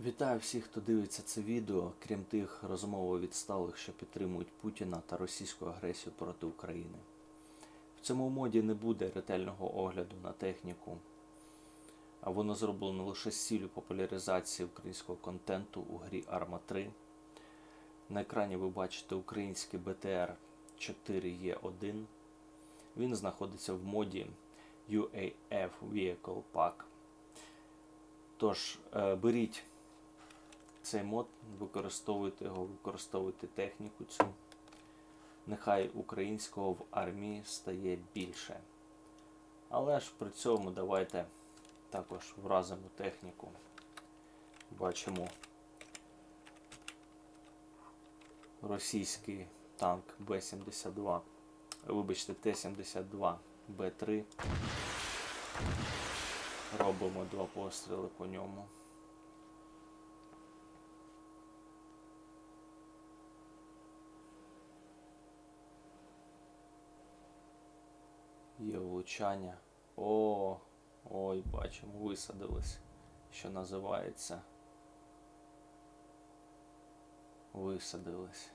Вітаю всіх, хто дивиться це відео, крім тих розмово відсталих, що підтримують Путіна та російську агресію проти України. В цьому моді не буде ретельного огляду на техніку, а воно зроблено лише з ціллю популяризації українського контенту у грі Arma 3. На екрані ви бачите український BTR 4E1. Він знаходиться в моді UAF Vehicle Pack. Тож, е, беріть цей мод, використовуйте його, використовуйте техніку цю. Нехай українського в армії стає більше. Але ж при цьому давайте також вразимо техніку. Бачимо російський танк Б-72, вибачте, Т-72 Б3. Робимо два постріли по ньому. Є влучання. О, ой, бачимо, висадились, що називається. Висадились.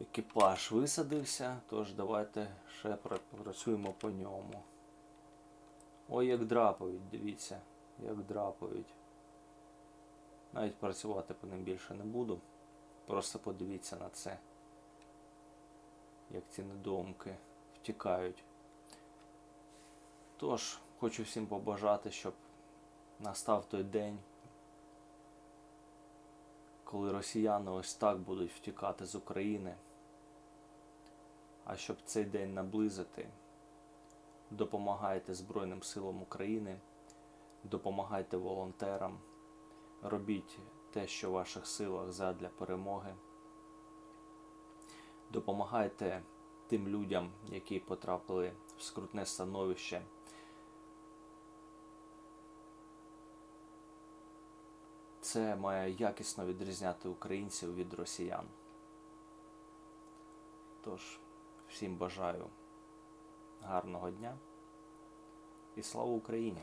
Екіпаж висадився, тож давайте ще працюємо по ньому. Ой, як драпають, дивіться, як драпають. Навіть працювати по ним більше не буду. Просто подивіться на це. Як ці недоумки втікають. Тож, хочу всім побажати, щоб настав той день, коли росіяни ось так будуть втікати з України. А щоб цей день наблизити, допомагайте Збройним силам України, допомагайте волонтерам, робіть те, що в ваших силах задля перемоги. Допомагайте тим людям, які потрапили в скрутне становище. Це має якісно відрізняти українців від росіян. Тож, всім бажаю гарного дня і слава Україні!